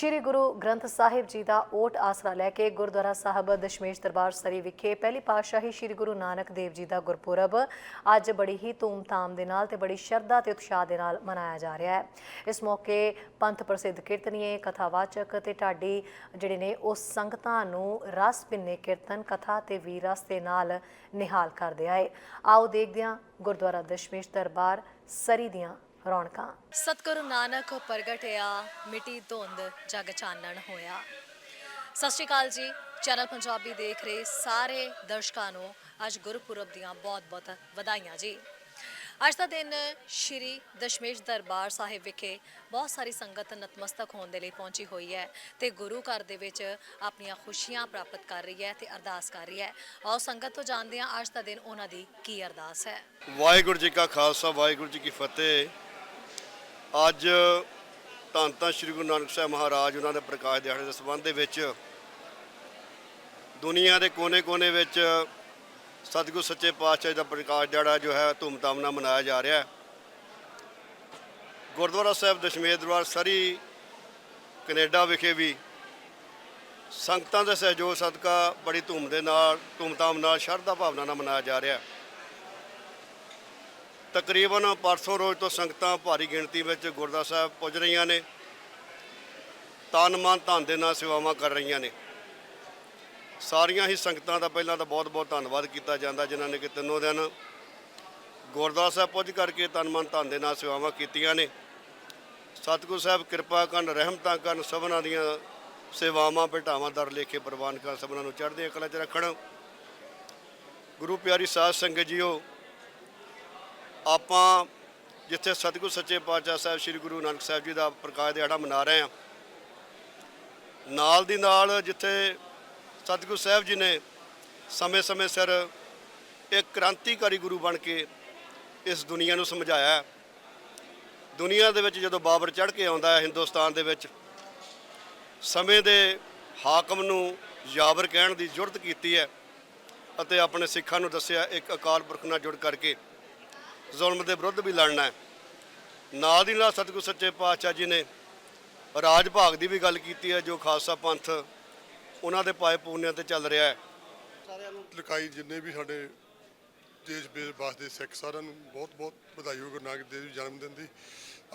ਸ਼੍ਰੀ ਗੁਰੂ ਗ੍ਰੰਥ ਸਾਹਿਬ ਜੀ ਦਾ ਓਟ ਆਸਰਾ ਲੈ ਕੇ ਗੁਰਦੁਆਰਾ ਸਾਹਿਬ ਦਸ਼ਮੇਸ਼ ਦਰਬਾਰ ਸਰੀ ਵਿਖੇ ਪਹਿਲੀ ਪਾਤਸ਼ਾਹੀ ਸ਼੍ਰੀ ਗੁਰੂ ਨਾਨਕ ਦੇਵ ਜੀ ਦਾ ਗੁਰਪੁਰਬ ਅੱਜ ਬੜੀ ਹੀ ਧੂਮਧਾਮ ਦੇ ਨਾਲ ਤੇ ਬੜੀ ਸ਼ਰਧਾ ਤੇ ਉਤਸ਼ਾਹ ਦੇ ਨਾਲ ਮਨਾਇਆ ਜਾ ਰਿਹਾ ਹੈ। ਇਸ ਮੌਕੇ ਪੰਥ ਪ੍ਰਸਿੱਧ ਕੀਰਤਨੀਏ, ਕਥਾਵਾਚਕ ਤੇ ਢਾਡੀ ਜਿਹੜੇ ਨੇ ਉਹ ਸੰਗਤਾਂ ਨੂੰ ਰਸ ਭਿੰਨੇ ਕੀਰਤਨ, ਕਥਾ ਤੇ ਵੀਰ ਰਸ ਦੇ ਨਾਲ ਨਿਹਾਲ ਕਰਦੇ ਆਏ। ਆਓ ਦੇਖਦੇ ਹਾਂ ਗੁਰਦੁਆਰਾ ਦਸ਼ਮੇਸ਼ ਦਰਬਾਰ ਸਰੀ ਦੀਆਂ ਰੌਣਕਾਂ। ਸਤਿਗੁਰੂ ਨਾਨਕ ਪ੍ਰਗਟਿਆ ਮਿੱਟੀ ਧੁੰਦ ਜਗ ਚਾਨਣ ਹੋਇਆ। ਸਤਿ ਸ਼੍ਰੀ ਅਕਾਲ ਜੀ ਚੈਨਲ ਪੰਜਾਬੀ ਦੇਖ ਰਹੇ ਸਾਰੇ ਦਰਸ਼ਕਾਂ ਨੂੰ ਅੱਜ ਗੁਰਪੁਰਬ ਦੀਆਂ ਬਹੁਤ-ਬਹੁਤ ਵਧਾਈਆਂ ਜੀ। ਅੱਜ ਦਾ ਦਿਨ ਸ਼੍ਰੀ ਦਸ਼ਮੇਸ਼ ਦਰਬਾਰ ਸਾਹਿਬ ਵਿਖੇ ਬਹੁਤ ਸਾਰੀ ਸੰਗਤ ਨਤਮਸਤਕ ਹੋਣ ਦੇ ਲਈ ਪਹੁੰਚੀ ਹੋਈ ਹੈ ਤੇ ਗੁਰੂ ਘਰ ਦੇ ਵਿੱਚ ਆਪਣੀਆਂ ਖੁਸ਼ੀਆਂ ਪ੍ਰਾਪਤ ਕਰ ਰਹੀ ਹੈ ਤੇ ਅਰਦਾਸ ਕਰ ਰਹੀ ਹੈ। ਆਓ ਸੰਗਤ ਤੋਂ ਜਾਣਦੇ ਹਾਂ ਅੱਜ ਦਾ ਦਿਨ ਉਹਨਾਂ ਦੀ ਕੀ ਅਰਦਾਸ ਹੈ। ਵਾਹਿਗੁਰੂ ਜੀ ਕਾ ਖਾਲਸਾ ਵਾਹਿਗੁਰੂ ਜੀ ਕੀ ਫਤਿਹ। ਅੱਜ ਧੰਨ ਧੰਨ ਸ੍ਰੀ ਗੁਰੂ ਨਾਨਕ ਸਾਹਿਬ ਮਹਾਰਾਜ ਉਹਨਾਂ ਦੇ ਪ੍ਰਕਾਸ਼ ਦਿਹਾੜੇ ਦੇ ਸੰਬੰਧ ਦੇ ਵਿੱਚ ਦੁਨੀਆ ਦੇ ਕੋਨੇ-ਕੋਨੇ ਵਿੱਚ ਸਤਿਗੁਰ ਸੱਚੇ ਪਾਤਸ਼ਾਹ ਜੀ ਦਾ ਪ੍ਰਕਾਸ਼ ਦਿਹਾੜਾ ਜੋ ਹੈ ਧੂਮਧਾਮ ਨਾਲ ਮਨਾਇਆ ਜਾ ਰਿਹਾ ਹੈ। ਗੁਰਦੁਆਰਾ ਸਾਹਿਬ ਦਸ਼ਮੇਸ਼ ਦਰਬਾਰ ਸਰੀ, ਕੈਨੇਡਾ ਵਿਖੇ ਵੀ ਸੰਗਤਾਂ ਦੇ ਸਹਿਯੋਗ ਸਦਕਾ ਬੜੀ ਧੂਮ ਦੇ ਨਾਲ, ਧੂਮਧਾਮ ਨਾਲ ਸ਼ਰਧਾ ਭਾਵਨਾ ਨਾਲ ਮਨਾਇਆ ਜਾ ਰਿਹਾ ਹੈ। ਤਕਰੀਬਨ ਪਰਸੋਂ ਰੋਜ਼ ਤੋਂ ਸੰਗਤਾਂ ਭਾਰੀ ਗਿਣਤੀ ਵਿੱਚ ਗੁਰਦੁਆਰਾ ਸਾਹਿਬ ਪੁੱਜ ਰਹੀਆਂ ਨੇ। ਤਨ ਮਨ ਧਨ ਦੇ ਨਾਲ ਸੇਵਾਵਾਂ ਕਰ ਰਹੀਆਂ ਨੇ। ਸਾਰੀਆਂ ਹੀ ਸੰਗਤਾਂ ਦਾ ਪਹਿਲਾਂ ਤਾਂ ਬਹੁਤ-ਬਹੁਤ ਧੰਨਵਾਦ ਕੀਤਾ ਜਾਂਦਾ, ਜਿਨ੍ਹਾਂ ਨੇ ਕਿ ਤਿੰਨੋਂ ਦਿਨ ਗੁਰਦੁਆਰਾ ਸਾਹਿਬ ਪੁੱਜ ਕਰਕੇ ਤਨ ਮਨ ਧਨ ਦੇ ਨਾਲ ਸੇਵਾਵਾਂ ਕੀਤੀਆਂ ਨੇ। ਸਤਿਗੁਰ ਸਾਹਿਬ ਕਿਰਪਾ ਕਰਨ, ਰਹਿਮਤਾਂ ਕਰਨ, ਸਭਨਾਂ ਦੀਆਂ ਸੇਵਾਵਾਂ, ਭੇਟਾਵਾਂ, ਦਰ ਲੇਖੇ ਪ੍ਰਵਾਨ ਕਰਨ, ਸਭਨਾਂ ਨੂੰ ਚੜ੍ਹਦੀਆਂ ਕਲਾ 'ਚ ਰੱਖਣ। ਗੁਰੂ ਪਿਆਰੀ ਸਾਧ ਸੰਗਤ ਜੀਓ ਆਪਾਂ ਜਿੱਥੇ ਸਤਿਗੁਰ ਸੱਚੇ ਪਾਤਸ਼ਾਹ ਸਾਹਿਬ, ਸ੍ਰੀ ਗੁਰੂ ਨਾਨਕ ਸਾਹਿਬ ਜੀ ਦਾ ਪ੍ਰਕਾਸ਼ ਦਿਹਾੜਾ ਮਨਾ ਰਹੇ ਹਾਂ, ਨਾਲ ਦੀ ਨਾਲ ਜਿੱਥੇ ਸਤਿਗੁਰ ਸਾਹਿਬ ਜੀ ਨੇ ਸਮੇਂ-ਸਮੇਂ ਸਿਰ ਇੱਕ ਕ੍ਰਾਂਤੀਕਾਰੀ ਗੁਰੂ ਬਣ ਕੇ ਇਸ ਦੁਨੀਆ ਨੂੰ ਸਮਝਾਇਆ। ਦੁਨੀਆ ਦੇ ਵਿੱਚ ਜਦੋਂ ਬਾਬਰ ਚੜ੍ਹ ਕੇ ਆਉਂਦਾ ਹੈ ਹਿੰਦੁਸਤਾਨ ਦੇ ਵਿੱਚ, ਸਮੇਂ ਦੇ ਹਾਕਮ ਨੂੰ ਯਾਬਰ ਕਹਿਣ ਦੀ ਜੁਰਤ ਕੀਤੀ ਹੈ ਅਤੇ ਆਪਣੇ ਸਿੱਖਾਂ ਨੂੰ ਦੱਸਿਆ, ਇੱਕ ਅਕਾਲ ਪੁਰਖ ਨਾਲ ਜੁੜ ਕਰਕੇ ਜ਼ੁਲਮ ਦੇ ਵਿਰੁੱਧ ਵੀ ਲੜਨਾ ਹੈ। ਨਾਲ ਦੀ ਨਾਲ ਸਤਿਗੁਰ ਸੱਚੇ ਪਾਤਸ਼ਾਹ ਜੀ ਨੇ ਰਾਜ ਭਾਗ ਦੀ ਵੀ ਗੱਲ ਕੀਤੀ ਹੈ, ਜੋ ਖਾਲਸਾ ਪੰਥ ਉਹਨਾਂ ਦੇ ਪਾਏ ਪੂਰਨਿਆਂ ਤੇ ਚੱਲ ਰਿਹਾ ਹੈ। ਲਕਾਈ ਜਿੰਨੇ ਵੀ ਸਾਡੇ ਦੇਸ਼ ਬੇ ਵਾਸਤੇ ਸਿੱਖ ਸਾਰਿਆਂ ਨੂੰ ਬਹੁਤ ਬਹੁਤ ਵਧਾਈ ਹੋਵੇ, ਗੁਰੂ ਨਾਨਕ ਦੇਵ ਜੀ ਜਨਮ ਦਿਨ ਦੀ।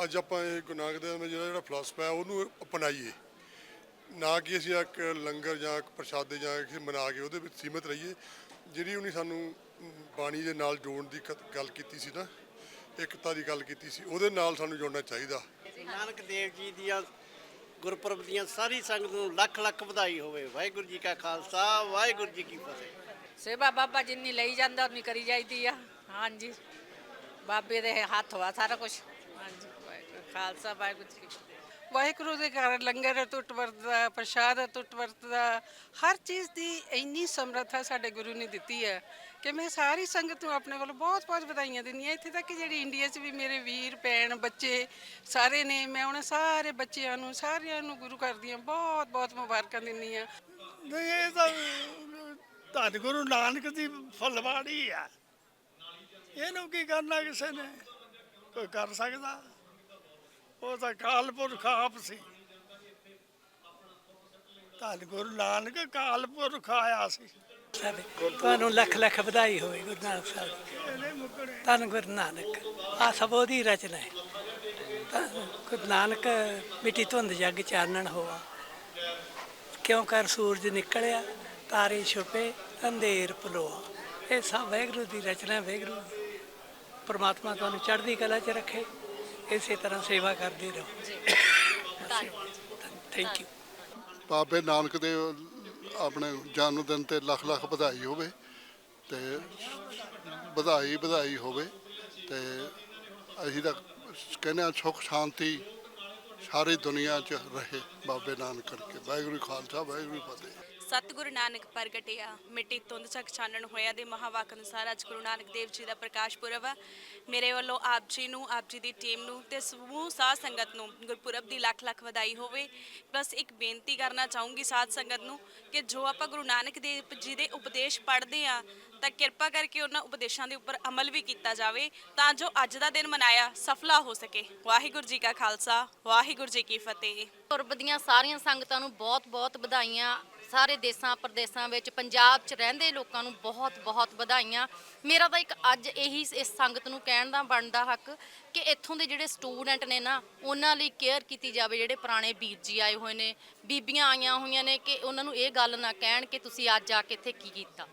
ਅੱਜ ਆਪਾਂ ਇਹ ਗੁਰੂ ਨਾਨਕ ਦੇਵ ਦਾ ਜਿਹੜਾ ਜਿਹੜਾ ਫਲਸਫਾ ਹੈ, ਉਹਨੂੰ ਅਪਣਾਈਏ। ਨਾ ਕਿ ਅਸੀਂ ਇੱਕ ਲੰਗਰ ਜਾਂ ਇੱਕ ਪ੍ਰਸ਼ਾਦੇ ਜਾਂ ਕਿਸੇ ਮਨਾ ਕੇ ਉਹਦੇ ਵਿੱਚ ਸੀਮਿਤ ਰਹੀਏ, ਜਿਹੜੀ ਉਹਨੇ ਸਾਨੂੰ ਬਾਣੀ ਦੇ ਨਾਲ ਜੋੜਨ ਦੀ ਕ- ਗੱਲ ਕੀਤੀ ਸੀ ਨਾ ਇਕਤਾ ਦੀ ਗੱਲ ਕੀਤੀ ਸੀ ਉਹਦੇ ਨਾਲ ਸਾਨੂੰ ਜੋੜਨਾ ਚਾਹੀਦਾ। ਨਾਨਕ ਦੇਵ ਜੀ ਦੀਆਂ ਗੁਰਪੁਰਬ ਦੀਆਂ ਸਾਰੀ ਸੰਗਤ ਨੂੰ ਲੱਖ ਲੱਖ ਵਧਾਈ ਹੋਵੇ। ਵਾਹਿਗੁਰੂ ਜੀ ਕਾ ਖਾਲਸਾ ਵਾਹਿਗੁਰੂ ਜੀ ਕੀ ਫਤਿਹ। ਸੇਵਾ ਬਾਬਾ ਜਿੰਨੀ ਲਈ ਜਾਂਦਾ ਉਨੀ ਕਰੀ ਜਾਈਦੀ ਆ। ਹਾਂਜੀ। ਬਾਬੇ ਦੇ ਹੱਥ ਵਾ ਸਾਰਾ ਕੁਝ ਹਾਂਜੀ ਵਾਹਿਗੁਰੂ ਖਾਲਸਾ ਵਾਹਿਗੁਰੂ ਜੀ ਕੀ ਫਤਿਹ। ਵਾਹਿਗੁਰੂ ਦੇ ਘਰ ਲੰਗਰ ਟੁੱਟ ਵਰਤਦਾ ਪ੍ਰਸ਼ਾਦ ਟੁੱਟ ਵਰਤਦਾ ਹਰ ਚੀਜ਼ ਦੀ ਇੰਨੀ ਸਮਰੱਥਾ ਸਾਡੇ ਗੁਰੂ ਨੇ ਦਿੱਤੀ ਹੈ ਕਿ ਮੈਂ ਸਾਰੀ ਸੰਗਤ ਨੂੰ ਆਪਣੇ ਵੱਲੋਂ ਬਹੁਤ ਬਹੁਤ ਵਧਾਈਆਂ ਦਿੰਦੀ ਹਾਂ। ਇੱਥੇ ਤੱਕ ਕਿ ਜਿਹੜੀ ਇੰਡੀਆ 'ਚ ਵੀ ਮੇਰੇ ਵੀਰ, ਭੈਣ, ਬੱਚੇ ਸਾਰੇ ਨੇ, ਮੈਂ ਉਹਨਾਂ ਸਾਰੇ ਬੱਚਿਆਂ ਨੂੰ, ਸਾਰਿਆਂ ਨੂੰ ਗੁਰੂ ਘਰ ਦੀਆਂ ਬਹੁਤ ਬਹੁਤ ਮੁਬਾਰਕਾਂ ਦਿੰਦੀ ਹਾਂ। ਨਹੀਂ, ਇਹ ਤਾਂ ਧੰਨ ਗੁਰੂ ਨਾਨਕ ਦੀ ਫਲਵਾੜੀ ਆ। ਇਹਨੂੰ ਕੀ ਕਰਨਾ ਕਿਸੇ ਨੇ? ਕੋਈ ਕਰ ਸਕਦਾ? ਉਹ ਤਾਂ ਕਾਲ ਪੁਰਖ ਆਪ ਸੀ। ਧੰਨ ਗੁਰੂ ਨਾਨਕ ਕਾਲ ਪੁਰਖ ਆਇਆ ਸੀ। ਤੁਹਾਨੂੰ ਲੱਖ ਲੱਖ ਵਧਾਈ ਹੋਵੇ ਗੁਰੂ ਨਾਨਕ ਸਾਹਿਬ ਧੰਨ ਗੁਰੂ ਨਾਨਕ। ਆ ਸਭ ਉਹਦੀ ਰਚਨਾ ਹੈ। ਗੁਰੂ ਨਾਨਕ ਮਿੱਟੀ ਧੁੰਦ ਜਗ ਚਾਨਣ ਹੋਆ। ਕਿਉਂ ਕਰ ਸੂਰਜ ਨਿਕਲਿਆ ਤਾਰੇ ਛੁਪੇ ਅੰਧੇਰ ਪਲੋਆ ਇਹ ਸਭ ਵਾਹਿਗੁਰੂ ਦੀ ਰਚਨਾ ਹੈ, ਵਾਹਿਗੁਰੂ ਪਰਮਾਤਮਾ ਤੁਹਾਨੂੰ ਚੜ੍ਹਦੀ ਕਲਾ 'ਚ ਰੱਖੇ। ਇਸੇ ਤਰ੍ਹਾਂ ਸੇਵਾ ਕਰਦੇ ਰਹੋ। ਥੈਂਕ ਯੂ ਬਾਬੇ ਨਾਨਕ ਦੇ ਆਪਣੇ ਜਨਮ ਦਿਨ ਤੇ ਲੱਖ ਲੱਖ ਵਧਾਈ ਹੋਵੇ ਤੇ ਵਧਾਈ ਵਧਾਈ ਹੋਵੇ ਤੇ ਅਸੀਂ ਤਾਂ ਕਹਿੰਦੇ ਹਾਂ ਸੁਖ ਸ਼ਾਂਤੀ ਸਾਰੀ ਦੁਨੀਆ 'ਚ ਰਹੇ ਬਾਬੇ ਨਾਨਕ ਕਰਕੇ। ਵਾਹਿਗੁਰੂ ਖਾਲਸਾ, ਵਾਹਿਗੁਰੂ ਫਤਿਹ। ਸਤਿਗੁਰੂ ਨਾਨਕ ਪ੍ਰਗਟਿਆ, ਮਿੱਟੀ ਧੁੰਦ ਚੱਕ ਛਾਨਣ ਹੋਇਆ ਦੇ ਮਹਾਵਾਕ ਅਨੁਸਾਰ ਅੱਜ ਗੁਰੂ ਨਾਨਕ ਦੇਵ ਜੀ ਦਾ ਪ੍ਰਕਾਸ਼ ਪੁਰਬ ਆ। ਮੇਰੇ ਵੱਲੋਂ ਆਪ ਜੀ ਨੂੰ, ਆਪ ਜੀ ਦੀ ਟੀਮ ਨੂੰ ਤੇ ਸਮੂਹ ਸਾਧ ਸੰਗਤ ਨੂੰ ਗੁਰਪੁਰਬ ਦੀ ਲੱਖ ਲੱਖ ਵਧਾਈ ਹੋਵੇ। ਬਸ ਇੱਕ ਬੇਨਤੀ ਕਰਨਾ ਚਾਹੂੰਗੀ ਸਾਧ ਸੰਗਤ ਨੂੰ ਕਿ ਜੋ ਆਪਾਂ ਗੁਰੂ ਨਾਨਕ ਦੇਵ ਜੀ ਦੇ ਉਪਦੇਸ਼ ਪੜ੍ਹਦੇ ਆ, ਤਾਂ ਕਿਰਪਾ ਕਰਕੇ ਉਹਨਾਂ ਉਪਦੇਸ਼ਾਂ ਦੇ ਉੱਪਰ ਅਮਲ ਵੀ ਕੀਤਾ ਜਾਵੇ, ਤਾਂ ਜੋ ਅੱਜ ਦਾ ਦਿਨ ਮਨਾਇਆ ਸਫਲਾ ਹੋ ਸਕੇ। ਵਾਹਿਗੁਰੂ ਜੀ ਕਾ ਖਾਲਸਾ, ਵਾਹਿਗੁਰੂ ਜੀ ਕੀ ਫਤਿਹ। ਪੁਰਬ ਦੀਆਂ ਸਾਰੀਆਂ ਸੰਗਤਾਂ ਨੂੰ ਬਹੁਤ-ਬਹੁਤ ਵਧਾਈਆਂ। ਸਾਰੇ ਦੇਸਾਂ ਪ੍ਰਦੇਸਾਂ ਵਿੱਚ ਪੰਜਾਬ 'ਚ ਰਹਿੰਦੇ ਲੋਕਾਂ ਨੂੰ ਬਹੁਤ-ਬਹੁਤ ਵਧਾਈਆਂ। ਮੇਰਾ ਤਾਂ ਇੱਕ ਅੱਜ ਇਹੀ ਇਸ ਸੰਗਤ ਨੂੰ ਕਹਿਣ ਦਾ ਬਣਦਾ ਹੱਕ ਕਿ ਇੱਥੋਂ ਦੇ ਜਿਹੜੇ ਸਟੂਡੈਂਟ ਨੇ ਨਾ, ਉਹਨਾਂ ਲਈ ਕੇਅਰ ਕੀਤੀ ਜਾਵੇ, ਜਿਹੜੇ ਪੁਰਾਣੇ ਵੀਰ ਜੀ ਆਏ ਹੋਏ ਨੇ, ਬੀਬੀਆਂ ਆਈਆਂ ਹੋਈਆਂ ਨੇ ਕਿ ਉਹਨਾਂ ਨੂੰ ਇਹ ਗੱਲ ਨਾ ਕਹਿਣ ਕਿ ਤੁਸੀਂ ਅੱਜ ਆ ਕੇ ਇੱਥੇ ਕੀ ਕੀਤਾ।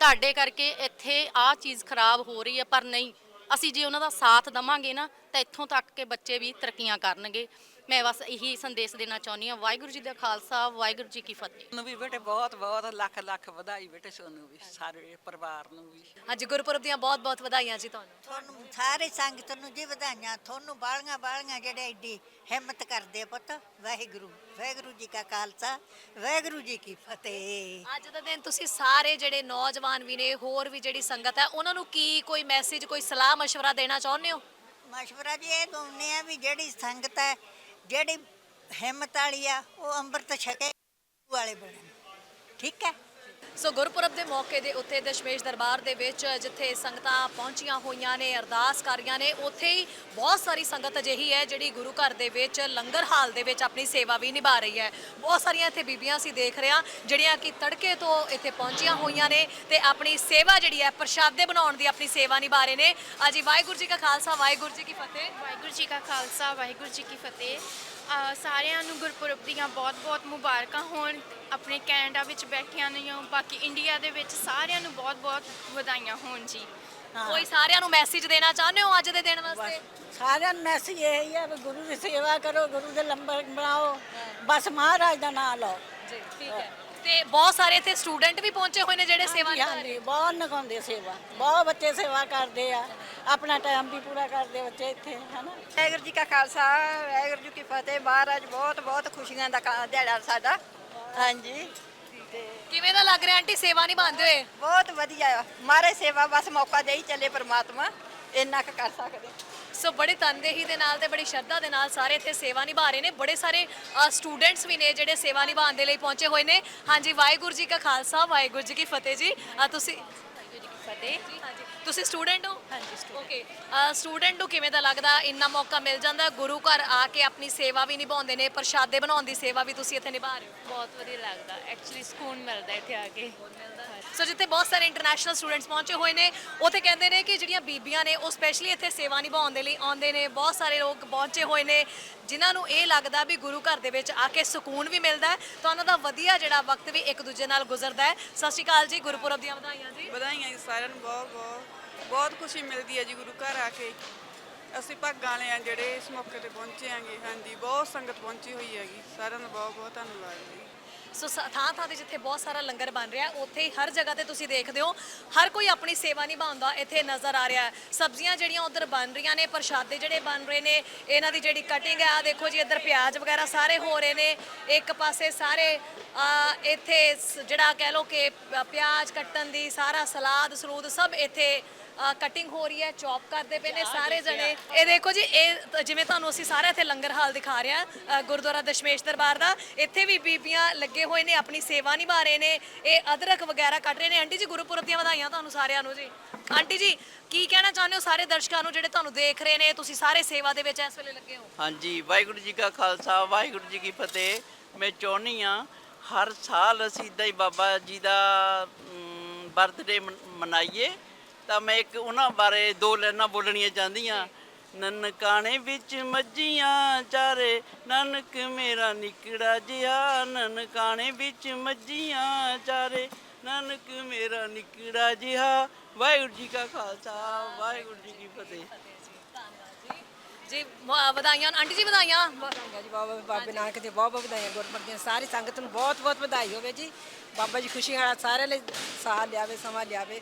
ਤੁਹਾਡੇ ਕਰਕੇ ਇੱਥੇ ਆਹ ਚੀਜ਼ ਖਰਾਬ ਹੋ ਰਹੀ ਹੈ, ਪਰ ਨਹੀਂ। ਅਸੀਂ ਜੇ ਉਹਨਾਂ ਦਾ ਸਾਥ ਦਵਾਂਗੇ ਨਾ, ਤਾਂ ਇੱਥੋਂ ਤੱਕ ਕਿ ਬੱਚੇ ਵੀ ਤਰੱਕੀਆਂ ਕਰਨਗੇ। ਮੈਂ ਬਸ ਇਹੀ ਸੰਦੇਸ਼ ਦੇਣਾ ਚਾਹੁੰਦੀ ਹਾਂ ਵਾਹਿਗੁਰੂ ਜੀ ਦਾ ਖਾਲਸਾ ਵਾਹਿਗੁਰੂ ਜੀ ਕੀ ਫਤਿਹ ਨੂੰ ਵੀ ਬੇਟੇ ਬਹੁਤ ਬਹੁਤ ਲੱਖ ਲੱਖ ਵਧਾਈ ਬੇਟੇ ਸੋਨੂੰ ਵੀ ਸਾਰੇ ਪਰਿਵਾਰ ਨੂੰ ਵੀ ਅੱਜ ਗੁਰਪੁਰਬ ਦੀਆਂ ਬਹੁਤ-ਬਹੁਤ ਵਧਾਈਆਂ ਜੀ ਤੁਹਾਨੂੰ ਤੁਹਾਨੂੰ ਸਾਰੇ ਸੰਗਤ ਨੂੰ ਜੀ ਵਧਾਈਆਂ ਤੁਹਾਨੂੰ ਬਾਲੀਆਂ ਬਾਲੀਆਂ ਜਿਹੜੇ ਐਡੀ ਹਿੰਮਤ ਕਰਦੇ ਆ ਪੁੱਤ ਵਾਹਿਗੁਰੂ ਵਾਹਿਗੁਰੂ ਜੀ ਕਾ ਖਾਲਸਾ ਵਾਹਿਗੁਰੂ ਜੀ ਕੀ ਫਤਿਹ ਅੱਜ ਦਾ ਦਿਨ ਤੁਸੀਂ ਸਾਰੇ ਜਿਹੜੇ ਨੌਜਵਾਨ ਵੀ ਨੇ ਹੋਰ ਵੀ ਜਿਹੜੀ ਸੰਗਤ ਹੈ ਉਹਨਾਂ ਨੂੰ ਕੀ ਕੋਈ ਮੈਸੇਜ ਕੋਈ ਸਲਾਹ مشورہ ਦੇਣਾ ਚਾਹੁੰਦੇ ਹੋ ਮਸ਼ਵਰਾ ਜੀ ਇਹ ਦੋਨੇ ਆ ਵੀ ਜਿਹੜੀ ਸੰਗਤ ਹੈ ਜਿਹੜੀ ਹਿੰਮਤ ਵਾਲੀ ਆ ਉਹ ਅੰਮ੍ਰਿਤ ਛਕੇ ਵਾਲੇ ਬਣੇ ਸੋ ਗੁਰਪੁਰਬ ਦੇ ਮੌਕੇ ਦੇ ਉੱਤੇ ਦਸ਼ਮੇਸ਼ ਦਰਬਾਰ ਦੇ ਵਿੱਚ ਜਿੱਥੇ ਸੰਗਤਾਂ ਪਹੁੰਚੀਆਂ ਹੋਈਆਂ ਨੇ, ਅਰਦਾਸ ਕਰ ਰਹੀਆਂ ਨੇ, ਉੱਥੇ ਹੀ ਬਹੁਤ ਸਾਰੀ ਸੰਗਤ ਅਜਿਹੀ ਹੈ ਜਿਹੜੀ ਗੁਰੂ ਘਰ ਦੇ ਵਿੱਚ ਲੰਗਰ ਹਾਲ ਦੇ ਵਿੱਚ ਆਪਣੀ ਸੇਵਾ ਵੀ ਨਿਭਾ ਰਹੀ ਹੈ। ਬਹੁਤ ਸਾਰੀਆਂ ਇੱਥੇ ਬੀਬੀਆਂ ਅਸੀਂ ਦੇਖ ਰਹੇ ਹਾਂ, ਜਿਹੜੀਆਂ ਕਿ ਤੜਕੇ ਤੋਂ ਇੱਥੇ ਪਹੁੰਚੀਆਂ ਹੋਈਆਂ ਨੇ ਤੇ ਆਪਣੀ ਸੇਵਾ ਜਿਹੜੀ ਹੈ, ਪ੍ਰਸ਼ਾਦੇ ਬਣਾਉਣ ਦੀ ਆਪਣੀ ਸੇਵਾ ਨਿਭਾ ਰਹੇ ਨੇ। ਅਜੀ ਵਾਹਿਗੁਰੂ ਜੀ ਕਾ ਖਾਲਸਾ, ਵਾਹਿਗੁਰੂ ਜੀ ਕੀ ਫਤਿਹ। ਵਾਹਿਗੁਰੂ ਜੀ ਕਾ ਖਾਲਸਾ, ਵਾਹਿਗੁਰੂ ਜੀ ਕੀ ਫਤਿਹ। ਅ, ਸਾਰਿਆਂ ਨੂੰ ਗੁਰਪੁਰਬ ਦੀਆਂ ਬਹੁਤ-ਬਹੁਤ ਮੁਬਾਰਕਾਂ ਹੋਣ ਆਪਣੇ ਕੈਨੇਡਾ ਵਿੱਚ ਬੈਠਿਆਂ ਨੂੰ ਬਾਕੀ ਇੰਡੀਆ ਦੇ ਵਿੱਚ ਸਾਰਿਆਂ ਨੂੰ ਬਹੁਤ-ਬਹੁਤ ਵਧਾਈਆਂ ਹੋਣ ਜੀ। ਕੋਈ ਸਾਰਿਆਂ ਨੂੰ ਮੈਸੇਜ ਦੇਣਾ ਚਾਹੁੰਦੇ ਹੋ ਅੱਜ ਦੇ ਦਿਨ ਵਾਸਤੇ? ਸਾਰਿਆਂ ਨੂੰ ਮੈਸੇਜ ਇਹ ਹੀ ਵੀ ਗੁਰੂ ਦੀ ਸੇਵਾ ਕਰੋ ਗੁਰੂ ਦੇ ਲੰਬਰ ਬਣਾਓ। ਬਸ ਮਹਾਰਾਜ ਦਾ ਨਾਮ ਲਓ। ਜੀ ਠੀਕ ਹੈ। ਤੇ ਬਹੁਤ ਸਾਰੇ ਇੱਥੇ ਸਟੂਡੈਂਟ ਵੀ ਪਹੁੰਚੇ ਹੋਏ ਨੇ ਜਿਹੜੇ ਸੇਵਾ ਰਹੇ ਹਾਂਜੀ ਬਹੁਤ ਨਿਭਾਉਂਦੇ ਸੇਵਾ। ਬਹੁਤ ਬੱਚੇ ਸੇਵਾ ਕਰਦੇ ਆ। ਆਪਣਾ ਟਾਈਮ ਵੀ ਪੂਰਾ ਕਰਦੇ ਬੱਚੇ ਇੱਥੇ ਹਨਾ? ਵਾਹਿਗੁਰੂ ਜੀ ਕਾ ਖਾਲਸਾ ਵਾਹਿਗੁਰੂ ਜੀ ਕੀ ਫਤਿਹ। ਮਹਾਰਾਜ ਬਹੁਤ ਬਹੁਤ ਖੁਸ਼ੀਆਂ ਦਾ ਕਾ- ਦਿਹਾੜਾ ਸਾਡਾ। ਹਾਂਜੀ। ਤੇ ਕਿਵੇਂ ਦਾ ਲੱਗ ਰਿਹਾ ਆਂਟੀ? ਸੇਵਾ ਨਿਭਾਉਂਦੇ ਹੋਏ? ਬਹੁਤ ਵਧੀਆ ਆ। ਮਹਾਰਾਜ ਸੇਵਾ ਬਸ ਮੌਕਾ ਦੇ ਹੀ ਚੱਲੇ ਪ੍ਰਮਾਤਮਾ। ਇੰਨਾ ਕੁ ਕਰ ਸਕਦੇ। ਸੋ ਬੜੇ ਤਨਦੇਹੀ ਦੇ ਨਾਲ ਤੇ ਬੜੀ ਸ਼ਰਧਾ ਦੇ ਨਾਲ ਸਾਰੇ ਇੱਥੇ ਸੇਵਾ ਨਿਭਾ ਰਹੇ ਨੇ ਬੜੇ ਸਾਰੇ ਸਟੂਡੈਂਟਸ ਵੀ ਨੇ ਜਿਹੜੇ ਸੇਵਾ ਨਿਭਾਉਣ ਦੇ ਲਈ ਪਹੁੰਚੇ ਹੋਏ ਨੇ ਹਾਂਜੀ ਵਾਹਿਗੁਰੂ ਜੀ ਕਾ ਖਾਲਸਾ ਵਾਹਿਗੁਰੂ ਜੀ ਕੀ ਫਤਿਹ ਜੀ ਅ, ਤੁਸੀਂ ਫਤਿਹ ਜੀ ਹਾਂਜੀ ਤੁਸੀਂ ਸਟੂਡੈਂਟ ਹੋ ਹਾਂਜੀ ਓਕੇ ਸਟੂਡੈਂਟ ਨੂੰ ਕਿਵੇਂ ਦਾ ਲੱਗਦਾ ਇੰਨਾ ਮੌਕਾ ਮਿਲ ਜਾਂਦਾ ਗੁਰੂ ਘਰ ਆ ਕੇ ਆਪਣੀ ਸੇਵਾ ਵੀ ਨਿਭਾਉਂਦੇ ਨੇ ਪ੍ਰਸ਼ਾਦੇ ਬਣਾਉਣ ਦੀ ਸੇਵਾ ਵੀ ਤੁਸੀਂ ਇੱਥੇ ਨਿਭਾ ਰਹੇ ਹੋ ਬਹੁਤ ਵਧੀਆ ਲੱਗਦਾ ਐਕਚੁਅਲੀ ਸਕੂਨ ਮਿਲਦਾ ਇੱਥੇ ਆ ਕੇ ਸੋ ਜਿੱਥੇ ਬਹੁਤ ਸਾਰੇ ਇੰਟਰਨੈਸ਼ਨਲ ਸਟੂਡੈਂਟਸ ਪਹੁੰਚੇ ਹੋਏ ਨੇ, ਉੱਥੇ ਕਹਿੰਦੇ ਨੇ ਕਿ ਜਿਹੜੀਆਂ ਬੀਬੀਆਂ ਨੇ, ਉਹ ਸਪੈਸ਼ਲੀ ਇੱਥੇ ਸੇਵਾ ਨਿਭਾਉਣ ਦੇ ਲਈ ਆਉਂਦੇ ਨੇ। ਬਹੁਤ ਸਾਰੇ ਲੋਕ ਪਹੁੰਚੇ ਹੋਏ ਨੇ, ਜਿਨ੍ਹਾਂ ਨੂੰ ਇਹ ਲੱਗਦਾ ਵੀ ਗੁਰੂ ਘਰ ਦੇ ਵਿੱਚ ਆ ਕੇ ਸਕੂਨ ਵੀ ਮਿਲਦਾ ਹੈ। ਤਾਂ ਉਹਨਾਂ ਦਾ ਵਧੀਆ ਜਿਹੜਾ ਵਕਤ ਵੀ ਇੱਕ ਦੂਜੇ ਨਾਲ ਗੁਜ਼ਰਦਾ ਹੈ। ਸਤਿ ਸ਼੍ਰੀ ਅਕਾਲ ਜੀ, ਗੁਰਪੁਰਬ ਦੀਆਂ ਵਧਾਈਆਂ ਜੀ। ਵਧਾਈਆਂ ਜੀ ਸਾਰਿਆਂ ਨੂੰ, ਬਹੁਤ ਬਹੁਤ ਬਹੁਤ ਖੁਸ਼ੀ ਮਿਲਦੀ ਹੈ ਜੀ ਗੁਰੂ ਘਰ ਆ ਕੇ। ਅਸੀਂ ਭਾਗਾਂ ਵਾਲੇ ਆ ਜਿਹੜੇ ਇਸ ਮੌਕੇ ਤੇ ਪਹੁੰਚੇ ਆਂਗੇ ਹਾਂਜੀ, ਬਹੁਤ ਸੰਗਤ ਪਹੁੰਚੀ ਹੋਈ ਹੈਗੀ। ਸਾਰਿਆਂ ਦਾ ਬਹੁਤ ਬਹੁਤ ਧੰਨਵਾਦ ਜੀ। ਸੋ ਸ- ਥਾਂ ਥਾਂ ਤੇ ਜਿੱਥੇ ਬਹੁਤ ਸਾਰਾ ਲੰਗਰ ਬਣ ਰਿਹਾ ਉੱਥੇ ਹੀ ਹਰ ਜਗ੍ਹਾ ਤੇ ਤੁਸੀਂ ਦੇਖਦੇ ਹੋ ਹਰ ਕੋਈ ਆਪਣੀ ਸੇਵਾ ਨਿਭਾਉਂਦਾ ਇੱਥੇ ਨਜ਼ਰ ਆ ਰਿਹਾ ਹੈ। ਸਬਜ਼ੀਆਂ ਜਿਹੜੀਆਂ ਉਧਰ ਬਣ ਰਹੀਆਂ ਨੇ ਪ੍ਰਸ਼ਾਦੇ ਜਿਹੜੇ ਬਣ ਰਹੇ ਨੇ ਇਹਨਾਂ ਦੀ ਜਿਹੜੀ ਕਟਿੰਗ ਹੈ ਆ ਦੇਖੋ ਜੀ ਇੱਧਰ ਪਿਆਜ਼ ਵਗੈਰਾ ਸਾਰੇ ਹੋ ਰਹੇ ਨੇ ਇੱਕ ਪਾਸੇ ਸਾਰੇ ਆ, ਇੱਥੇ ਸ- ਜਿਹੜਾ ਕਹਿ ਲਓ ਕਿ ਪ- ਪਿਆਜ਼ ਕੱਟਣ ਦੀ ਸਾਰਾ ਸਲਾਦ ਸਰੂਦ ਸਭ ਇੱਥੇ ਕਟਿੰਗ ਹੋ ਰਹੀ ਹੈ ਚੌਪ ਕਰਦੇ ਪਏ ਨੇ ਸਾਰੇ ਜਣੇ। ਇਹ ਦੇਖੋ ਜੀ ਇਹ ਜਿਵੇਂ ਤੁਹਾਨੂੰ ਅਸੀਂ ਸਾਰੇ ਇੱਥੇ ਲੰਗਰ ਹਾਲ ਦਿਖਾ ਰਹੇ ਹਾਂ ਗੁਰਦੁਆਰਾ ਦਸ਼ਮੇਸ਼ ਦਰਬਾਰ ਦਾ ਇੱਥੇ ਵੀ ਬੀਬੀਆਂ ਲੱਗੇ ਹੋਏ ਨੇ ਆਪਣੀ ਸੇਵਾ ਨਿਭਾ ਰਹੇ ਨੇ ਇਹ ਅਦਰਕ ਵਗੈਰਾ ਕੱਟ ਰਹੇ ਨੇ। ਆਂਟੀ ਜੀ ਗੁਰਪੁਰਬ ਦੀਆਂ ਵਧਾਈਆਂ ਤੁਹਾਨੂੰ ਸਾਰਿਆਂ ਨੂੰ ਜੀ। ਆਂਟੀ ਜੀ ਕੀ ਕਹਿਣਾ ਚਾਹੁੰਦੇ ਹੋ ਸਾਰੇ ਦਰਸ਼ਕਾਂ ਨੂੰ ਜਿਹੜੇ ਤੁਹਾਨੂੰ ਦੇਖ ਰਹੇ ਨੇ? ਤੁਸੀਂ ਸਾਰੇ ਸੇਵਾ ਦੇ ਵਿੱਚ ਇਸ ਵੇਲੇ ਲੱਗੇ ਹੋ। ਹਾਂਜੀ ਵਾਹਿਗੁਰੂ ਜੀ ਕਾ ਖਾਲਸਾ ਵਾਹਿਗੁਰੂ ਜੀ ਕੀ ਫਤਿਹ। ਮੈਂ ਚਾਹੁੰਦੀ ਆ ਹਰ ਸਾਲ ਅਸੀਂ ਇਦਾਂ ਹੀ ਬਾਬਾ ਜੀ ਦਾ ਬਰਥਡੇ ਮਨਾਈਏ। ਤਾਂ ਮੈਂ ਇੱਕ ਉਹਨਾਂ ਬਾਰੇ ਦੋ ਲਾਈਨਾਂ ਬੋਲਣੀਆਂ ਚਾਹੁੰਦੀਆਂ। ਨਨਕਾਣੇ ਵਿੱਚ ਮੱਝੀਆਂ ਚਾਰੇ, ਨਨਕ ਮੇਰਾ ਨਿਕੜਾ ਜਿਹਾ। ਨਨਕਾਣੇ ਵਿੱਚ ਮੱਝੀਆਂ ਚਾਰੇ, ਨਨਕ ਮੇਰਾ ਨਿਕੜਾ ਜਿਹਾ। ਵਾਹਿਗੁਰੂ ਜੀ ਕਾ ਖਾਲਸਾ, ਵਾਹਿਗੁਰੂ ਜੀ ਕੀ ਫਤਿਹ। ਜੀ ਮ- ਵਧਾਈਆਂ ਆਂਟੀ ਜੀ ਵਧਾਈਆਂ। ਜੀ ਬਾਬਾ ਬਾਬੇ ਨਾਨਕ ਦੇ ਬਹੁਤ ਬਹੁਤ ਵਧਾਈਆਂ ਗੁਰਪੁਰਬ ਦੀਆਂ ਸਾਰੀ ਸੰਗਤ ਨੂੰ ਬਹੁਤ ਬਹੁਤ ਵਧਾਈ ਹੋਵੇ ਜੀ। ਬਾਬਾ ਜੀ ਖੁਸ਼ੀ ਹਾਲਾ ਸਾਰੇ ਲਈ ਸਾਹ ਲਿਆਵੇ ਸਮਾਂ ਲਿਆਵੇ।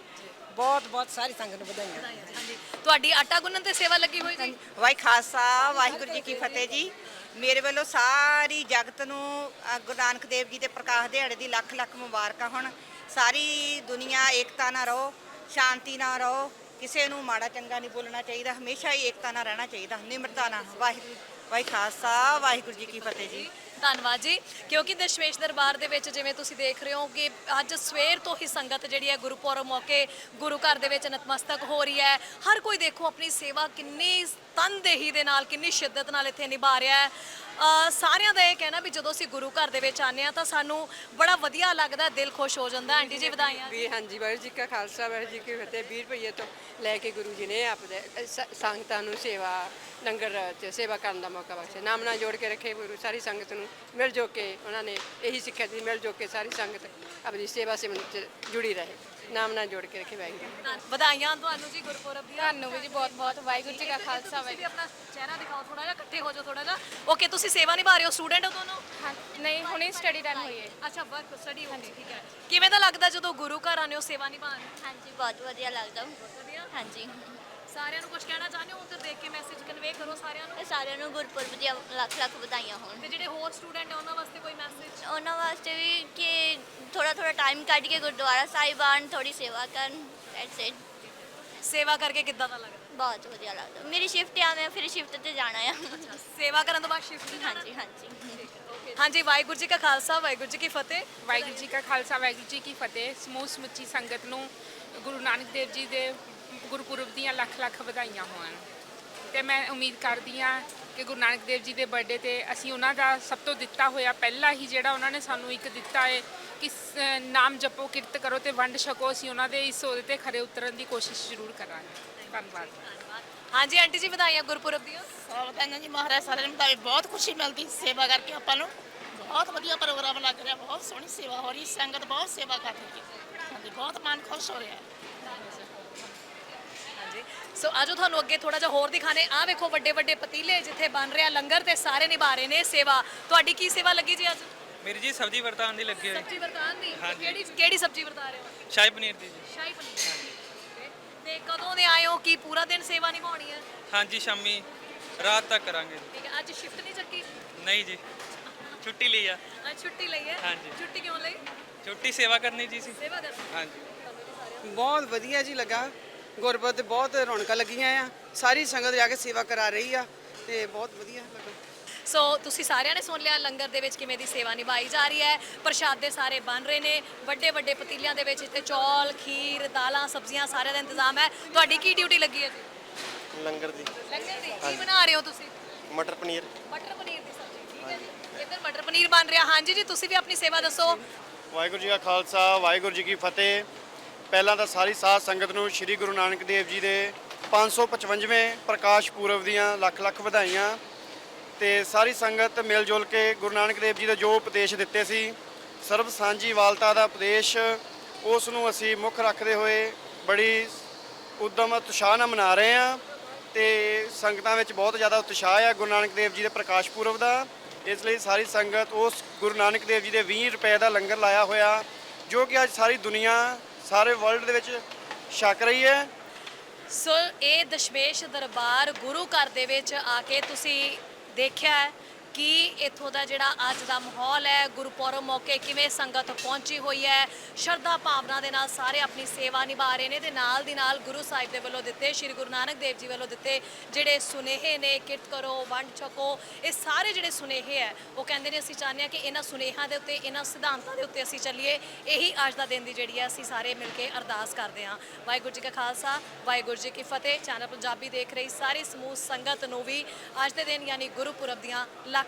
ਬਹੁਤ ਬਹੁਤ ਸਾਰੀ ਸੰਗਤ ਨੂੰ ਵਧਾਈਆਂ। ਹਾਂਜੀ। ਤੁਹਾਡੀ ਆਟਾ ਗੁੰਨਣ ਤੇ ਸੇਵਾ ਲੱਗੀ ਹੋਈ ਜੀ? ਵਾਹਿ ਖਾਲਸਾ ਵਾਹਿਗੁਰੂ ਜੀ ਕੀ ਫਤਿਹ ਜੀ। ਮੇਰੇ ਵੱਲੋਂ ਸਾਰੀ ਜਗਤ ਨੂੰ ਅ, ਗੁਰੂ ਨਾਨਕ ਦੇਵ ਜੀ ਦੇ ਪ੍ਰਕਾਸ਼ ਦਿਹਾੜੇ ਦੀ ਲੱਖ ਲੱਖ ਮੁਬਾਰਕਾਂ ਹੋਣ। ਸਾਰੀ ਦੁਨੀਆ ਏਕਤਾ ਨਾਲ ਰਹੋ ਸ਼ਾਂਤੀ ਨਾਲ ਰਹੋ। ਕਿਸੇ ਨੂੰ ਮਾੜਾ ਚੰਗਾ ਨਹੀਂ ਬੋਲਣਾ ਚਾਹੀਦਾ, ਹਮੇਸ਼ਾ ਹੀ ਏਕਤਾ ਨਾਲ ਰਹਿਣਾ ਚਾਹੀਦਾ, ਨਿਮਰਤਾ ਨਾਲ। ਵਾਹਿਗੁਰੂ ਵਾਹਿ ਖਾਲਸਾ, ਵਾਹਿਗੁਰੂ ਜੀ ਕੀ ਫਤਿਹ ਜੀ। ਧੰਨਵਾਦ ਜੀ। ਕਿਉਂਕਿ ਦਸ਼ਮੇਸ਼ ਦਰਬਾਰ ਦੇ ਵਿੱਚ ਜਿਵੇਂ ਤੁਸੀਂ ਦੇਖ ਰਹੇ ਹੋ ਕਿ ਅੱਜ ਸਵੇਰ ਤੋਂ ਹੀ ਸੰਗਤ ਜਿਹੜੀ ਹੈ ਗੁਰਪੁਰਬ ਮੌਕੇ ਗੁਰੂ ਘਰ ਦੇ ਵਿੱਚ ਨਤਮਸਤਕ ਹੋ ਰਹੀ ਹੈ। ਹਰ ਕੋਈ ਦੇਖੋ ਆਪਣੀ ਸੇਵਾ ਕਿੰਨੀ ਤਨਦੇਹੀ ਦੇ ਨਾਲ ਕਿੰਨੀ ਸ਼ਿੱਦਤ ਨਾਲ ਇੱਥੇ ਨਿਭਾ ਰਿਹਾ ਹੈ। ਸਾਰਿਆਂ ਦਾ ਇਹ ਕਹਿਣਾ ਵੀ ਜਦੋਂ ਅਸੀਂ ਗੁਰੂ ਘਰ ਦੇ ਵਿੱਚ ਆਉਂਦੇ ਆ ਤਾਂ ਸਾਨੂੰ ਬੜਾ ਵਧੀਆ ਲੱਗਦਾ ਦਿਲ ਖੁਸ਼ ਹੋ ਜਾਂਦਾ। ਆਂਟੀ ਜੀ ਵਧਾਈਆਂ। ਵੀ ਹਾਂਜੀ ਵਾਹਿਗੁਰੂ ਜੀ ਕਾ ਖਾਲਸਾ ਵਾਹਿਗੁਰੂ ਜੀ ਕੀ ਫਤਿਹ। 20 ਰੁਪਏ ਤੋਂ ਲੈ ਕੇ ਗੁਰੂ ਜੀ ਨੇ ਆਪਦੇ ਸੰਗਤਾਂ ਨੂੰ ਸੇਵਾ ਲੰਗਰ ਚ ਸੇਵਾ ਕਰਨ ਦਾ ਮੌਕਾ ਬਖਸ਼ਿਆ। ਨਾਮ ਨਾਲ ਜੋੜ ਕੇ ਰੱਖੇ ਗੁਰੂ ਸਾਰੀ ਸੰਗਤ ਨੂੰ। ਮਿਲ ਜੁਲ ਕੇ ਉਹਨਾਂ ਨੇ ਇਹੀ ਸਿੱਖਿਆ ਸੀ ਮਿਲ ਜੁਲ ਕੇ ਸਾਰੀ ਸੰਗਤ ਆਪਣੀ ਸੇਵਾ ਸਿਮਰਨ ਚ ਜੁੜੀ ਰਹੇ। ਨਾਮ ਨਾਲ ਜੋੜ ਕੇ ਰੱਖੇ ਵਾਹਿਗੁਰੂ ਵਧਾਈਆਂ ਤੁਹਾਨੂੰ ਜੀ ਗੁਰਪੁਰਬ ਦੀਆਂ। ਤੁਹਾਨੂੰ ਵੀ ਜੀ ਬਹੁਤ ਬਹੁਤ ਵਾਹਿਗੁਰੂ ਜੀ ਕਾ ਖਾਲਸਾ ਤੁਸੀਂ ਵੀ ਵਾਹਿਗੁਰੂ। ਆਪਣਾ ਚਿਹਰਾ ਦਿਖਾਓ ਥੋੜਾ ਜਿਹਾ ਇਕੱਠੇ ਹੋ ਜਾਓ ਥੋੜਾ ਜਿਹਾ। ਓਕੇ ਤੁਸੀਂ ਸੇਵਾ ਨਿਭਾ ਰਹੇ ਹੋ ਸਟੂਡੈਂਟ ਹੋ ਦੋਨੋਂ? ਹਾਂ, ਨਹੀਂ ਹੁਣੇ ਸਟੱਡੀ ਡਨ ਹੋਈ ਹੈ। ਅੱਛਾ ਵਰਕ ਸਟੱਡੀ ਹੋ ਗਈ ਠੀਕ ਹੈ। ਕਿਵੇਂ ਦਾ ਲੱਗਦਾ ਜਦੋਂ ਗੁਰੂ ਘਰ ਆਉਂਦੇ ਹੋ ਸੇਵਾ ਨਿਭਾਉਣ? ਹਾਂਜੀ ਬਹੁਤ ਵਧੀਆ ਲੱਗਦਾ। ਵਧੀਆ। ਹਾਂਜੀ। ਸਾਰਿਆਂ ਨੂੰ ਕੁਝ ਕਹਿਣਾ ਚਾਹੁੰਦੇ ਹੋ? ਉੱਧਰ ਦੇਖ ਕੇ ਮੈਸੇਜ ਕਨਵੇ ਕਰੋ ਸਾਰਿਆਂ ਨੂੰ। ਸਾਰਿਆਂ ਨੂੰ ਗੁਰਪੁਰਬ ਦੀਆਂ ਲੱਖ ਲੱਖ ਵਧਾਈਆਂ ਹੋਣ। ਤੇ ਜਿਹੜੇ ਹੋਰ ਸਟੂਡੈਂਟ ਹੈ ਉਹਨਾਂ ਵਾਸਤੇ ਕੋਈ ਮੈਸੇਜ ਉਹਨਾਂ ਵਾਸਤੇ ਵੀ ਕਿ ਥੋੜਾ ਥੋੜਾ ਟਾਈਮ ਕੱਢ ਕੇ ਗੁਰਦੁਆਰਾ ਸਾਹਿਬ ਥੋੜੀ ਸੇਵਾ ਕਰਨ ਦੈਟਸ ਇਟ ਸੇਵਾ ਕਰਕੇ ਕਿੱਦਾਂ ਦਾ ਲੱਗਦਾ? ਬਹੁਤ ਵਧੀਆ ਲੱਗਦਾ। ਮੇਰੀ ਸ਼ਿਫਟ ਆ ਮੈਂ ਫਿਰ ਸ਼ਿਫਟ ਤੇ ਜਾਣਾ ਆ। ਸੇਵਾ ਕਰਨ ਤੋਂ ਬਾਅਦ ਸ਼ਿਫਟ ਹਾਂਜੀ ਹਾਂਜੀ। ਹਾਂਜੀ ਵਾਹਿਗੁਰੂ ਜੀ ਕਾ ਖਾਲਸਾ ਵਾਹਿਗੁਰੂ ਜੀ ਕੀ ਫਤਿਹ। ਵਾਹਿਗੁਰੂ ਜੀ ਕਾ ਖਾਲਸਾ ਵਾਹਿਗੁਰੂ ਜੀ ਕੀ ਫਤਿਹ। ਸਮੂਹ ਸਮੁੱਚੀ ਸੰਗਤ ਨੂੰ ਗੁਰੂ ਨਾਨਕ ਦੇਵ ਜੀ ਦੇ ਗੁਰਪੁਰਬ ਦੀਆਂ ਲੱਖ ਲੱਖ ਵਧਾਈਆਂ ਹੋਣ। ਤੇ ਮੈਂ ਉਮੀਦ ਕਰਦੀ ਹਾਂ ਕਿ ਗੁਰੂ ਨਾਨਕ ਦੇਵ ਜੀ ਦੇ ਬਰਥਡੇ ਤੇ ਅਸੀਂ ਉਹਨਾਂ ਦਾ ਸਭ ਤੋਂ ਦਿੱਤਾ ਹੋਇਆ ਪਹਿਲਾ ਹੀ ਜਿਹੜਾ ਉਹਨਾਂ ਨੇ ਸਾਨੂੰ ਇੱਕ ਦਿੱਤਾ ਹੈ ਕਿ ਸ- ਨਾਮ ਜਪੋ, ਕਿਰਤ ਕਰੋ ਤੇ ਵੰਡ ਛਕੋ, ਅਸੀਂ ਉਹਨਾਂ ਦੇ ਇਸ ਸੋਦੇ ਤੇ ਖਰੇ ਉਤਰਨ ਦੀ ਕੋਸ਼ਿਸ਼ ਜ਼ਰੂਰ ਕਰਾਂਗੇ। ਧੰਨਵਾਦ। ਹਾਂਜੀ, ਆਂਟੀ ਜੀ, ਵਧਾਈਆਂ ਗੁਰਪੁਰਬ ਦੀਆਂ। ਵਧਾਈਆਂ ਜੀ, ਮਹਾਰਾਜ ਸਾਰਿਆਂ ਨੂੰ ਵਧਾਈ ਬਹੁਤ ਖੁਸ਼ੀ ਮਿਲਦੀ ਸੇਵਾ ਕਰਕੇ ਆਪਾਂ ਨੂੰ। ਬਹੁਤ ਵਧੀਆ ਪ੍ਰੋਗਰਾਮ ਲੱਗ ਰਿਹਾ, ਬਹੁਤ ਸੋਹਣੀ ਸੇਵਾ ਹੋ ਰਹੀ, ਸੰਗਤ ਬਹੁਤ ਸੇਵਾ ਕਰ ਰਹੀ ਹੈ। ਹਾਂਜੀ, ਬਹੁਤ ਮਨ ਖੁਸ਼ ਹੋ ਰਿਹਾ। ਹੈ ਸੋ ਆਜੋ ਤੁਹਾਨੂੰ ਅੱਗੇ ਥੋੜਾ ਜਿਹਾ ਹੋਰ ਦਿਖਾਣੇ ਆ ਵੇਖੋ ਵੱਡੇ ਵੱਡੇ ਪਤੀਲੇ ਜਿੱਥੇ ਬਣ ਰਿਹਾ ਲੰਗਰ ਤੇ ਸਾਰੇ ਨਿਭਾ ਰਹੇ ਨੇ ਸੇਵਾ। ਤੁਹਾਡੀ ਕੀ ਸੇਵਾ ਲੱਗੀ ਜੀ ਅੱਜ? ਮੇਰੀ ਜੀ ਸਬਜ਼ੀ ਵਰਤਾਨ ਦੀ ਲੱਗੀ ਹੋਈ। ਸਬਜ਼ੀ ਵਰਤਾਨ ਦੀ? ਹਾਂਜੀ। ਕਿਹੜੀ ਕਿਹੜੀ ਸਬਜ਼ੀ ਵਰਤਾ ਰਹੇ ਹੋ? ਸ਼ਾਹੀ ਪਨੀਰ ਦੀ ਜੀ। ਸ਼ਾਹੀ ਪਨੀਰ ਤੇ ਕਦੋਂ ਦੇ ਆਏ ਹੋ? ਕੀ ਪੂਰਾ ਦਿਨ ਸੇਵਾ ਨਿਭਾਉਣੀ ਹੈ? ਹਾਂਜੀ ਸ਼ਾਮੀ ਰਾਤ ਤੱਕ ਕਰਾਂਗੇ ਠੀਕ ਹੈ। ਅੱਜ ਸ਼ਿਫਟ ਨਹੀਂ ਚੱਕੀ? ਨਹੀਂ ਜੀ। ਛੁੱਟੀ ਲਈ ਆ। ਅੱਜ ਛੁੱਟੀ ਲਈ ਹੈ? ਹਾਂਜੀ। ਛੁੱਟੀ ਕਿਉਂ ਲਈ? ਛੁੱਟੀ ਸੇਵਾ ਕਰਨੀ ਜੀ ਸੀ। ਸੇਵਾ ਕਰਨੀ। ਹਾਂਜੀ। ਬਹੁਤ ਵਧੀਆ ਜੀ ਲੱਗਾ। ਗੁਰਬਤ ਤੇ ਬਹੁਤ ਰੌਣਕਾਂ ਲੱਗੀਆਂ ਆ। ਸਾਰੀ ਸੰਗਤ ਜਾ ਕੇ ਸੇਵਾ ਕਰਾ ਰਹੀ ਆ ਤੇ ਬਹੁਤ ਵਧੀਆ ਲੱਗਾ। ਸੋ ਤੁਸੀਂ ਸਾਰਿਆਂ ਨੇ ਸੁਣ ਲਿਆ ਲੰਗਰ ਦੇ ਵਿੱਚ ਕਿਵੇਂ ਦੀ ਸੇਵਾ ਨਿਭਾਈ ਜਾ ਰਹੀ ਹੈ। ਪ੍ਰਸ਼ਾਦੇ ਸਾਰੇ ਬਣ ਰਹੇ ਨੇ। ਵੱਡੇ ਵੱਡੇ ਪਤੀਲਿਆਂ ਦੇ ਵਿੱਚ ਇੱਥੇ ਚੌਲ ਖੀਰ ਦਾਲਾਂ ਸਬਜ਼ੀਆਂ ਸਾਰਿਆਂ ਦਾ ਇੰਤਜ਼ਾਮ ਹੈ। ਤੁਹਾਡੀ ਕੀ ਡਿਊਟੀ ਲੱਗੀ ਹੈ? ਲੰਗਰ ਦੀ। ਲੰਗਰ ਦੀ। ਕੀ ਬਣਾ ਰਹੇ ਹੋ ਤੁਸੀਂ? ਮਟਰ ਪਨੀਰ। ਮਟਰ ਪਨੀਰ ਦੀ ਸਬਜ਼ੀ ਠੀਕ ਹੈ ਜੀ। ਇੱਧਰ ਮਟਰ ਪਨੀਰ ਬਣ ਰਿਹਾ। ਹਾਂਜੀ ਜੀ ਤੁਸੀਂ ਵੀ ਆਪਣੀ ਸੇਵਾ ਦੱਸੋ। ਵਾਹਿਗੁਰੂ ਜੀ ਕਾ ਖਾਲਸਾ ਵਾਹਿਗੁਰੂ ਜੀ ਕੀ ਫਤਿਹ। ਪਹਿਲਾਂ ਤਾਂ ਸਾਰੀ ਸਾਧ ਸੰਗਤ ਨੂੰ ਸ੍ਰੀ ਗੁਰੂ ਨਾਨਕ ਦੇਵ ਜੀ ਦੇ 555ਵੇਂ ਪ੍ਰਕਾਸ਼ ਪੁਰਬ ਦੀਆਂ ਲੱਖ ਲੱਖ ਵਧਾਈਆਂ ਤੇ ਸਾਰੀ ਸੰਗਤ ਮਿਲ ਜੁਲ ਕੇ ਗੁਰੂ ਨਾਨਕ ਦੇਵ ਜੀ ਦੇ ਜੋ ਉਪਦੇਸ਼ ਦਿੱਤੇ ਸੀ, ਸਰਬ ਸਾਂਝੀ ਵਾਲਤਾ ਦਾ ਉਪਦੇਸ਼, ਉਸ ਨੂੰ ਅਸੀਂ ਮੁੱਖ ਰੱਖਦੇ ਹੋਏ ਬੜੀ ਉਦਮ ਉਤਸ਼ਾਹ ਨਾਲ ਮਨਾ ਰਹੇ ਹਾਂ ਤੇ ਸੰਗਤਾਂ ਵਿੱਚ ਬਹੁਤ ਜ਼ਿਆਦਾ ਉਤਸ਼ਾਹ ਹੈ ਗੁਰੂ ਨਾਨਕ ਦੇਵ ਜੀ ਦੇ ਪ੍ਰਕਾਸ਼ ਪੁਰਬ ਦਾ। ਇਸ ਲਈ ਸਾਰੀ ਸੰਗਤ ਉਸ ਗੁਰੂ ਨਾਨਕ ਦੇਵ ਜੀ ਦੇ 20 ਰੁਪਏ ਦਾ ਲੰਗਰ ਲਾਇਆ ਹੋਇਆ, ਜੋ ਕਿ ਅੱਜ ਸਾਰੀ ਦੁਨੀਆ ਸਾਰੇ ਵਰਲਡ ਦੇ ਵਿੱਚ ਛਕ ਰਹੀ ਹੈ। ਸੋ ਇਹ ਦਸ਼ਮੇਸ਼ ਦਰਬਾਰ ਗੁਰੂ ਘਰ ਦੇ ਵਿੱਚ ਆ ਕੇ ਤੁਸੀਂ ਦੇਖਿਆ ਹੈ। ਕਿ ਇੱਥੋਂ ਦਾ ਜਿਹੜਾ ਅੱਜ ਦਾ ਮਾਹੌਲ ਹੈ, ਗੁਰਪੁਰਬ ਮੌਕੇ ਕਿਵੇਂ ਸੰਗਤ ਪਹੁੰਚੀ ਹੋਈ ਹੈ, ਸ਼ਰਧਾ ਭਾਵਨਾ ਦੇ ਨਾਲ ਸਾਰੇ ਆਪਣੀ ਸੇਵਾ ਨਿਭਾ ਰਹੇ ਨੇ ਤੇ ਨਾਲ ਦੀ ਨਾਲ ਗੁਰੂ ਸਾਹਿਬ ਦੇ ਵੱਲੋਂ ਦਿੱਤੇ, ਸ੍ਰੀ ਗੁਰੂ ਨਾਨਕ ਦੇਵ ਜੀ ਵੱਲੋਂ ਦਿੱਤੇ ਜਿਹੜੇ ਸੁਨੇਹੇ ਨੇ, ਕਿਰਤ ਕਰੋ, ਵੰਡ ਛਕੋ, ਇਹ ਸਾਰੇ ਜਿਹੜੇ ਸੁਨੇਹੇ ਹੈ, ਉਹ ਕਹਿੰਦੇ ਨੇ ਅਸੀਂ ਚਾਹੁੰਦੇ ਹਾਂ ਕਿ ਇਹਨਾਂ ਸੁਨੇਹਾਂ ਦੇ ਉੱਤੇ, ਇਹਨਾਂ ਸਿਧਾਂਤਾਂ ਦੇ ਉੱਤੇ ਅਸੀਂ ਚੱਲੀਏ, ਇਹੀ ਅੱਜ ਦਾ ਦਿਨ ਦੀ ਜਿਹੜੀ ਹੈ ਅਸੀਂ ਸਾਰੇ ਮਿਲ ਕੇ ਅਰਦਾਸ ਕਰਦੇ ਹਾਂ। ਵਾਹਿਗੁਰੂ ਜੀ ਕਾ ਖਾਲਸਾ, ਵਾਹਿਗੁਰੂ ਜੀ ਕੀ ਫਤਿਹ। ਚੈਨਲ ਪੰਜਾਬੀ ਦੇਖ ਰਹੀ ਸਾਰੀ ਸਮੂਹ ਸੰਗਤ ਨੂੰ ਵੀ ਅੱਜ ਦੇ ਦਿਨ ਯਾਨੀ ਗੁਰਪੁਰਬ ਦੀਆਂ ਲੱਖ